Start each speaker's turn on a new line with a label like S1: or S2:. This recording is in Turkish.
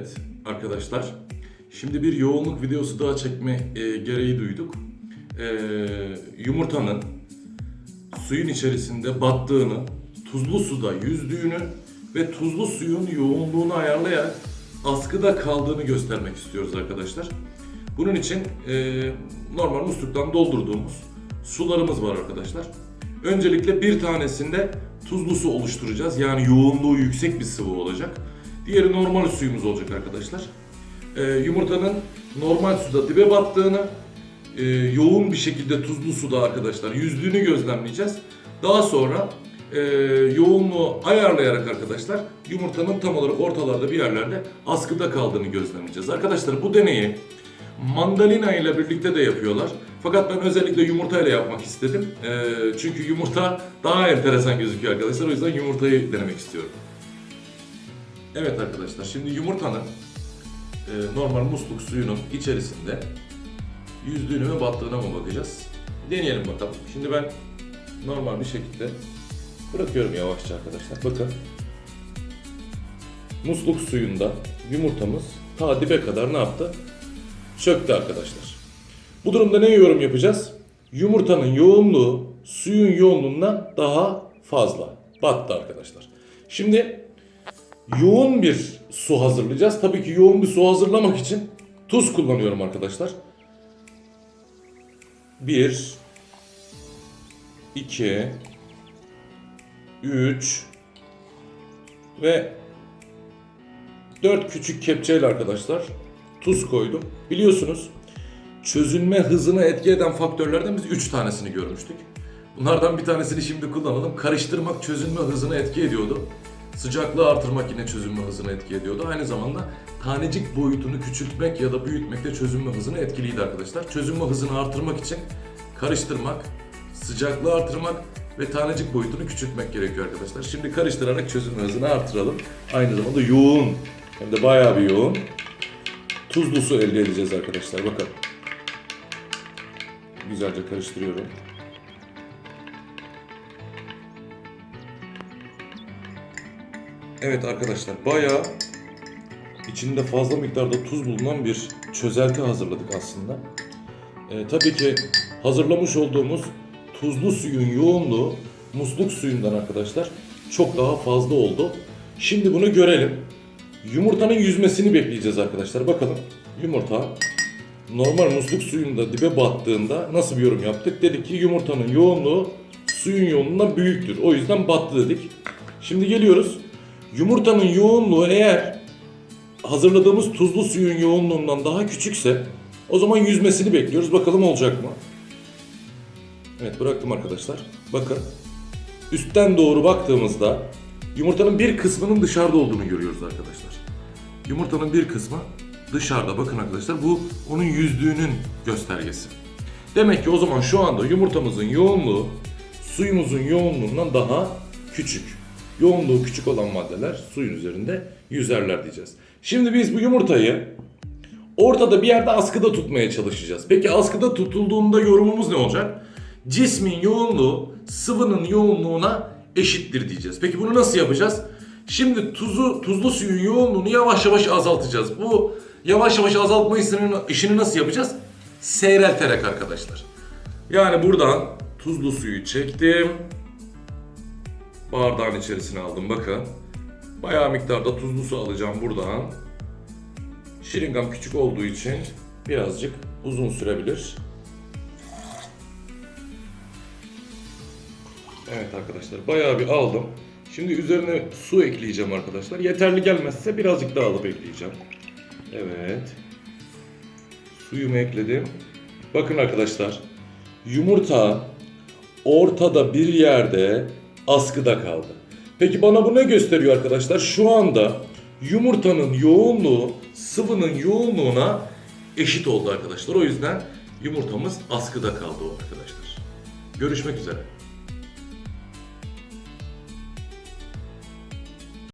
S1: Evet arkadaşlar, şimdi bir yoğunluk videosu daha çekme e, gereği duyduk. E, yumurtanın suyun içerisinde battığını, tuzlu suda yüzdüğünü ve tuzlu suyun yoğunluğunu ayarlayarak askıda kaldığını göstermek istiyoruz arkadaşlar. Bunun için e, normal musluktan doldurduğumuz sularımız var arkadaşlar. Öncelikle bir tanesinde tuzlu su oluşturacağız. Yani yoğunluğu yüksek bir sıvı olacak. Diğeri normal suyumuz olacak arkadaşlar. Ee, yumurtanın normal suda dibe battığını, e, yoğun bir şekilde tuzlu suda arkadaşlar yüzdüğünü gözlemleyeceğiz. Daha sonra e, yoğunluğu ayarlayarak arkadaşlar yumurtanın tam olarak ortalarda bir yerlerde askıda kaldığını gözlemleyeceğiz. Arkadaşlar bu deneyi mandalina ile birlikte de yapıyorlar. Fakat ben özellikle yumurta ile yapmak istedim. E, çünkü yumurta daha enteresan gözüküyor arkadaşlar. O yüzden yumurtayı denemek istiyorum. Evet arkadaşlar şimdi yumurtanın e, normal musluk suyunun içerisinde yüzdüğünü mü battığına mı bakacağız. Deneyelim bakalım. Şimdi ben normal bir şekilde bırakıyorum yavaşça arkadaşlar. Bakın. Musluk suyunda yumurtamız ta dibe kadar ne yaptı? Çöktü arkadaşlar. Bu durumda ne yorum yapacağız? Yumurtanın yoğunluğu suyun yoğunluğundan daha fazla. Battı arkadaşlar. Şimdi yoğun bir su hazırlayacağız. Tabii ki yoğun bir su hazırlamak için tuz kullanıyorum arkadaşlar. 1 2 3 ve 4 küçük kepçeyle arkadaşlar tuz koydum. Biliyorsunuz çözünme hızını etki eden faktörlerden biz 3 tanesini görmüştük. Bunlardan bir tanesini şimdi kullanalım. Karıştırmak çözünme hızını etki ediyordu. Sıcaklığı artırmak yine çözünme hızını etki ediyordu. Aynı zamanda tanecik boyutunu küçültmek ya da büyütmek de çözünme hızını etkiliydi arkadaşlar. Çözünme hızını artırmak için karıştırmak, sıcaklığı artırmak ve tanecik boyutunu küçültmek gerekiyor arkadaşlar. Şimdi karıştırarak çözünme hızını artıralım. Aynı zamanda yoğun hem de bayağı bir yoğun tuzlu su elde edeceğiz arkadaşlar. Bakın. Güzelce karıştırıyorum. Evet arkadaşlar bayağı içinde fazla miktarda tuz bulunan bir çözelti hazırladık aslında. Ee, tabii ki hazırlamış olduğumuz tuzlu suyun yoğunluğu musluk suyundan arkadaşlar çok daha fazla oldu. Şimdi bunu görelim. Yumurtanın yüzmesini bekleyeceğiz arkadaşlar. Bakalım yumurta normal musluk suyunda dibe battığında nasıl bir yorum yaptık? Dedik ki yumurtanın yoğunluğu suyun yoğunluğundan büyüktür. O yüzden battı dedik. Şimdi geliyoruz. Yumurtanın yoğunluğu eğer hazırladığımız tuzlu suyun yoğunluğundan daha küçükse o zaman yüzmesini bekliyoruz. Bakalım olacak mı? Evet bıraktım arkadaşlar. Bakın. Üstten doğru baktığımızda yumurtanın bir kısmının dışarıda olduğunu görüyoruz arkadaşlar. Yumurtanın bir kısmı dışarıda. Bakın arkadaşlar bu onun yüzdüğünün göstergesi. Demek ki o zaman şu anda yumurtamızın yoğunluğu suyumuzun yoğunluğundan daha küçük. Yoğunluğu küçük olan maddeler suyun üzerinde yüzerler diyeceğiz. Şimdi biz bu yumurtayı ortada bir yerde askıda tutmaya çalışacağız. Peki askıda tutulduğunda yorumumuz ne olacak? Cismin yoğunluğu sıvının yoğunluğuna eşittir diyeceğiz. Peki bunu nasıl yapacağız? Şimdi tuzu, tuzlu suyun yoğunluğunu yavaş yavaş azaltacağız. Bu yavaş yavaş azaltma işini, nasıl yapacağız? Seyrelterek arkadaşlar. Yani buradan tuzlu suyu çektim. Bardağın içerisine aldım bakın. Bayağı miktarda tuzlu su alacağım buradan. Şiringam küçük olduğu için birazcık uzun sürebilir. Evet arkadaşlar bayağı bir aldım. Şimdi üzerine su ekleyeceğim arkadaşlar. Yeterli gelmezse birazcık daha alıp ekleyeceğim. Evet. Suyumu ekledim. Bakın arkadaşlar. Yumurta ortada bir yerde askıda kaldı. Peki bana bu ne gösteriyor arkadaşlar? Şu anda yumurtanın yoğunluğu sıvının yoğunluğuna eşit oldu arkadaşlar. O yüzden yumurtamız askıda kaldı arkadaşlar. Görüşmek üzere.